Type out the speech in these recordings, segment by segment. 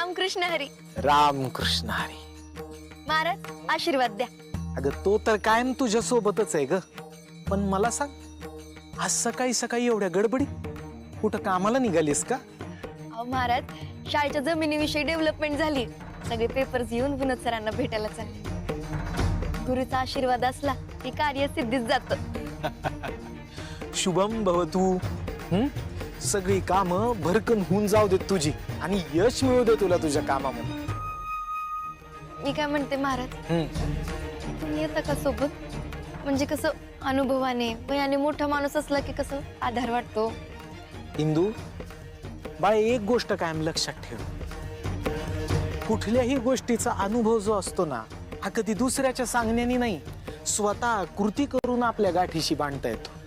रामकृष्ण हरी. रामकृष्ण हरी. महाराज आशीर्वाद द्या. अगं तो तर कायम तुझ्या सोबतच आहे ग. पण मला सांग आज सकाळी सकाळी एवढ्या गडबडी कुठं कामाला निघालीस का? अहो महाराज शाळेच्या जमिनीविषयी डेव्हलपमेंट झाली. सगळे पेपर्स घेऊन विनोद सरांना भेटायला चालले. गुरुचा आशीर्वाद असला की कार्य सिद्धीच जात. शुभम भवतू हं? सगळी कामं भरकन होऊन जाऊ देत तुझी. आणि यश मिळू दे तुला तुझ्या कामामध्ये. मी काय म्हणते महाराज? हं. तुम्ही येता का सोबत? म्हणजे कसं अनुभवाने वयाने मोठा माणूस असला की कसं आधार वाटतो? इंदू बाळ एक गोष्ट कायम लक्षात ठेव. कुठल्याही गोष्टीचा अनुभव जो असतो ना हा कधी दुसऱ्याच्या सांगण्याने नाही. स्वतः कृती करून आपल्या गाठीशी बांधता येतो.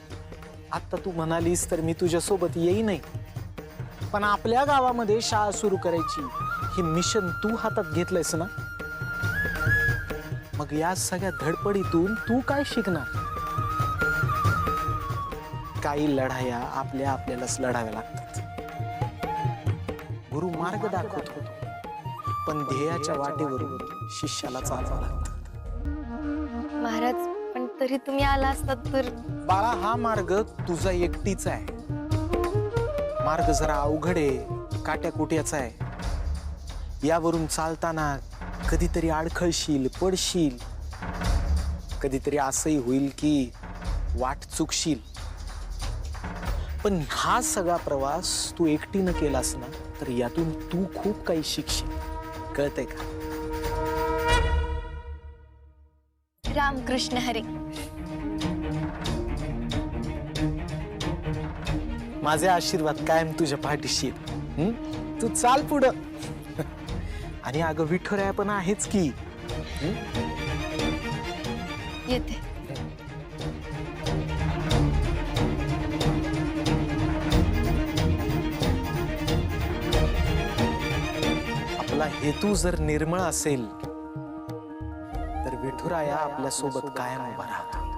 आता तू म्हणालीस तर मी तुझ्या सोबत येई नाही. पण आपल्या गावामध्ये शाळा सुरू करायची हे मिशन तू हातात घेतलंयस ना? मग या सगळ्या धडपडीतून तू काय शिकणार? काही लढाया आपल्या आपल्यालाच लढाव्या लागतात. गुरु मार्ग दाखवत होतो पण ध्येयाच्या वाटेवरून शिष्याला चालवा लागतात तरी तुम्ही आला असतात तर बाळा हा मार्ग तुझा एकटीचा आहे. मार्ग जरा अवघड आहे काट्या कुट्याचा आहे. यावरून चालताना कधीतरी अडखळशील पडशील. कधीतरी असंही होईल की वाट चुकशील. पण हा सगळा प्रवास तू एकटीनं केलास ना तर यातून तू खूप काही शिकशील. कळतंय का? रामकृष्ण हरी. माझे आशीर्वाद कायम तुझ्या पाठीशी आहेत. हं? तू चाल पुढं. आणि अगं विठुराया पण आहेच की. येते. आपला हेतू जर निर्मळ असेल तर विठुराया आपल्यासोबत कायम उभा राहतो.